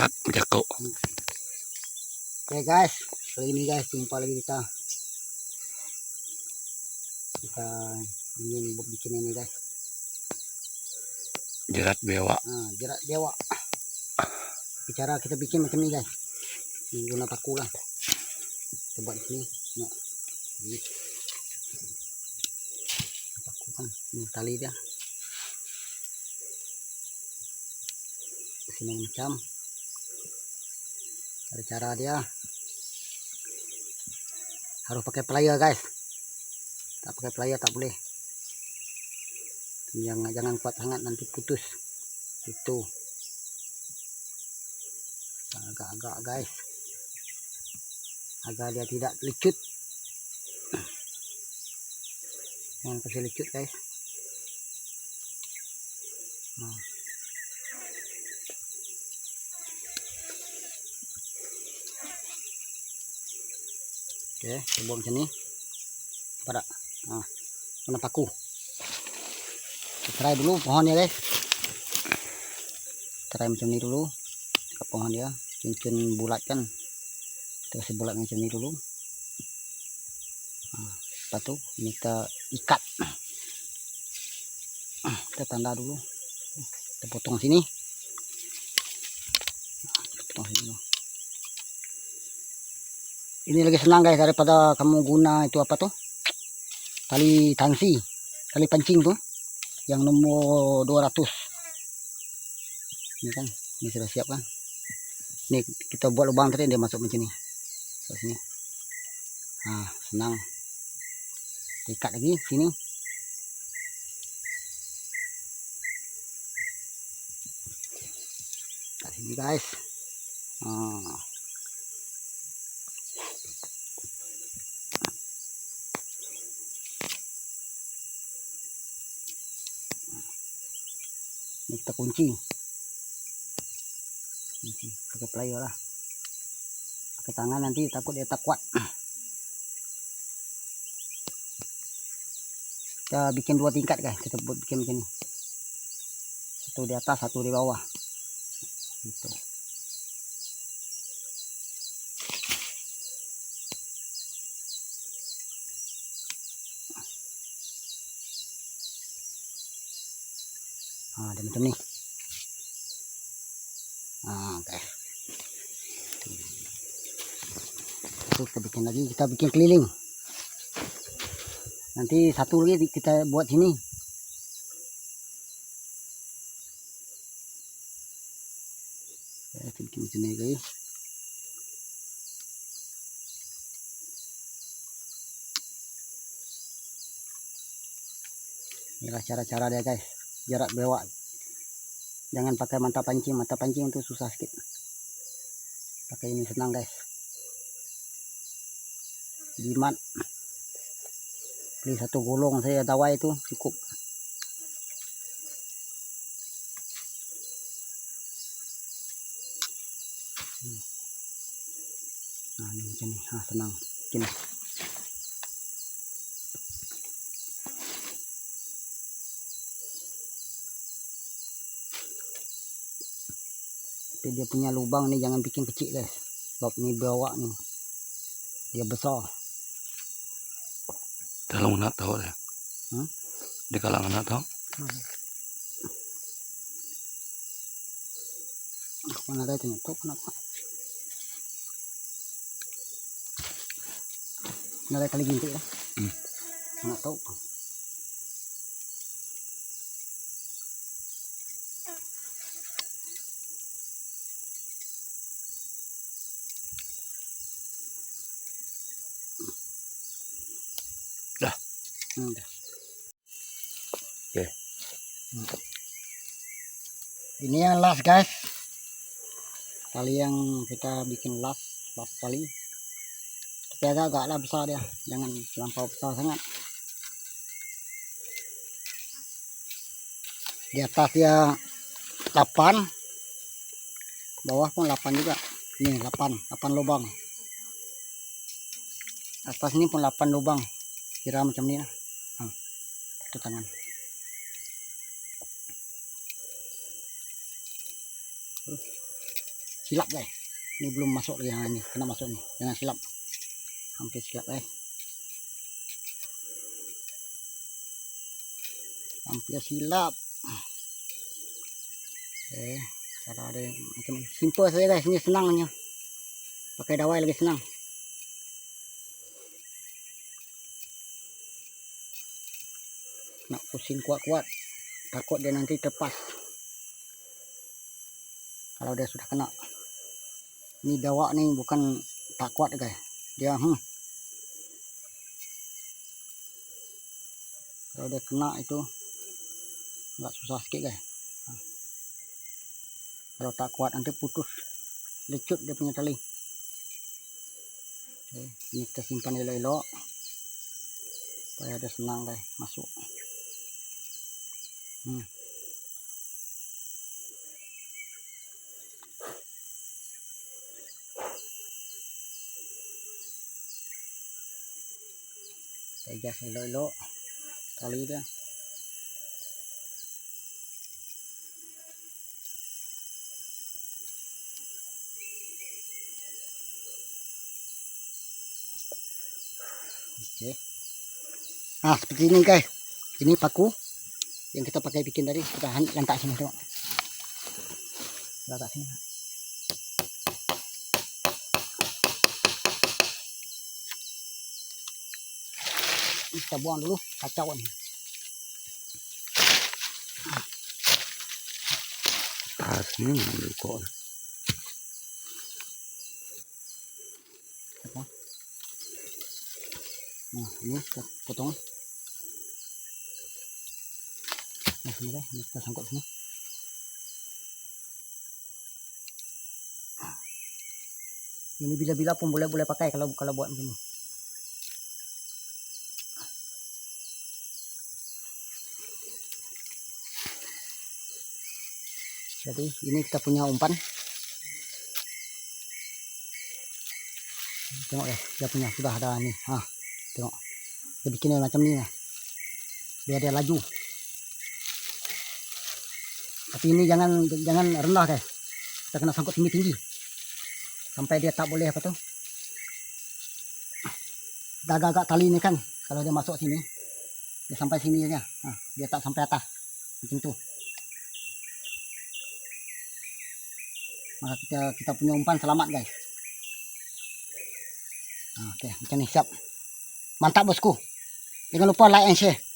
Tat jako. Oke guys, kali ini guys jumpa lagi kita. Kita ingin bikin ini guys. Jerat bewa. Nah, jerat dewa. Bicara kita bikin macam ni guys. Ini guna. Kita buat di sini. Nah. Ini. Kan. Ini tali dia. Sini macam. Cara-cara dia. Harus pakai plier guys. Tak pakai plier tak boleh. Jangan jangan kuat sangat nanti putus. Itu. Agak-agak guys. Agar dia tidak lecut. Jangan kasih lecut guys. Nah. Oke, kita buang macam ni. Pada. Ah. Kena paku. Kita dulu pohonnya guys. Try macam ni dulu. Dekat pohon dia. Cincin bulat kan. Kita kasih bulat macam ni dulu. Ah, lepas ini kita ikat. Kita tanda dulu. Kita potong sini. Kita potong sini dulu. Ini lagi senang guys daripada kamu guna itu apa tuh? Tali tangsi, tali pancing tuh yang nomor 200. Ini kan, ini sudah siap kan? Ini kita buat lubang tadi dia masuk macam ni. Masuk sini. Nah, senang. Ikat lagi sini. Ikat sini guys. Ah. Kunci. Pakai plier lah. Pakai tangan nanti takut dia tak kuat. Kita bikin dua tingkat guys. Kita buat bikin macam ni. Satu di atas, satu di bawah. Gitu. Ah, dia macam ni. Ah, okay. Itu kita bikin lagi, kita bikin keliling. Nanti satu lagi kita buat sini. Bikin macam ni guys. Inilah cara-cara dia guys. Jarak bewak jangan pakai mata pancing mata pancing itu susah sedikit pakai ini senang guys. Jimat beli satu gulung saya tawai itu cukup. Hmm. nah ini macam ni. Ah, senang. Bikin tapi dia punya lubang ni jangan bikin kecil guys sebab ni bawah ni dia besar Kalau nak tahu deh. Hmm? Di kalangan nak tahu. aku mana ada tanya tu kenapa Nada kali ginti lah. Hmm. Tahu. Oke. Hmm. Ini yang last guys. Kali yang kita bikin last, last kali. Tapi agak-agak lah besar dia. Jangan terlampau besar sangat. Di atas dia 8. Bawah pun 8 juga. Ini 8, 8 lubang. Atas ini pun 8 lubang. Kira macam ni lah. Itu tangan. silap guys. Ini belum masuk lagi yang ini. Kena masuk nih. Jangan silap. Hampir silap guys. Hampir silap. Oke cara ada macam simple saja guys. Ini senangnya pakai dawai lagi senang nak pusing kuat-kuat takut dia nanti terpas. Kalau dia sudah kena. Ini dawak nih bukan tak kuat guys. Dia hmm. kalau dia kena itu agak susah sikit guys. Kalau tak kuat nanti putus. Lecut dia punya tali. Oke, ini kita simpan elok-elok. Supaya dia senang guys masuk hmm. Kita gas elok-elok tali dia Oke. Nah, seperti ini guys. Ini paku yang kita pakai bikin tadi. Kita lantak sini tengok. Lantak sini. Ini kita buang dulu kacau ini. Ah, sini ambil kok. Nah, ini kita potong. Nah, sini guys. Ini kita sangkut sini. Ini bila-bila pun boleh boleh pakai kalau kalau buat macam ni. Jadi ini kita punya umpan. Tengok ya, dia punya sudah ada ni. Ha, tengok. Dia bikin dia macam ni lah. Biar dia laju. Tapi ini jangan jangan rendah guys. Kita kena sangkut tinggi-tinggi. Sampai dia tak boleh apa tu. Dah agak-agak tali ni kan. Kalau dia masuk sini. Dia sampai sini aja. Ha, dia tak sampai atas. Macam tu. Maka kita kita punya umpan selamat guys. Ha, okay, macam ni siap. Mantap bosku. Jangan lupa like and share.